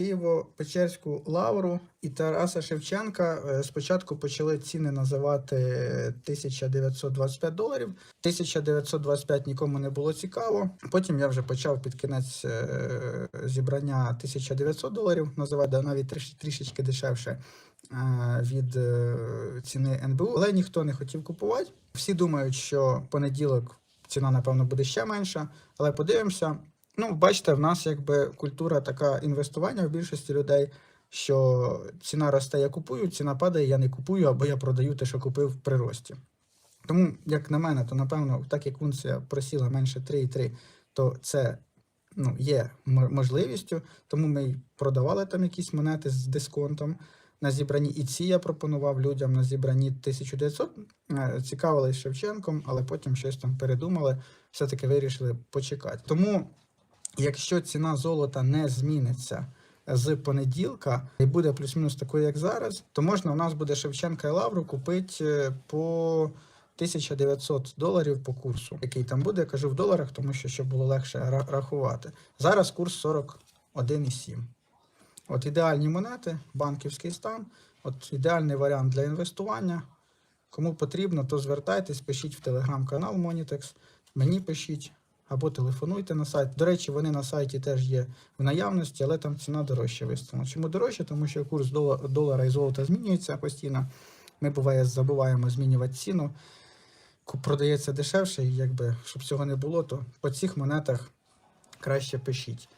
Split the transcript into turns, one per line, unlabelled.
Києво-Печерську лавру і Тараса Шевченка е, спочатку почали ціни називати 1925 доларів. 1925 нікому не було цікаво. Потім я вже почав під кінець е, зібрання 1900 доларів називати, навіть трішечки дешевше е, від е, ціни НБУ, але ніхто не хотів купувати. Всі думають, що понеділок ціна, напевно, буде ще менша, але подивимося. Ну, бачите, в нас якби культура така інвестування в більшості людей, що ціна росте, я купую, ціна падає, я не купую, або я продаю те, що купив при рості. Тому, як на мене, то напевно, так як унція просіла менше 3,3, то це ну, є можливістю. Тому ми продавали там якісь монети з дисконтом на зібранні. І ці я пропонував людям на зібранні 1900. Е, Цікавились Шевченком, але потім щось там передумали, все-таки вирішили почекати. Тому, якщо ціна золота не зміниться з понеділка і буде плюс-мінус такою, як зараз, то можна у нас буде Шевченка і Лавру купити е, по 1900 доларів по курсу, який там буде, я кажу в доларах, тому що щоб було легше рахувати. Зараз курс 41,7. От ідеальні монети, банківський стан, от ідеальний варіант для інвестування. Кому потрібно, то звертайтесь, пишіть в телеграм-канал Monitex, мені пишіть або телефонуйте на сайт. До речі, вони на сайті теж є в наявності, але там ціна дорожче виставлена. Чому дорожче? Тому що курс долара і золота змінюється постійно. Ми буває забуваємо змінювати ціну. Продається дешевше, і якби щоб цього не було, то по цих монетах краще пишіть.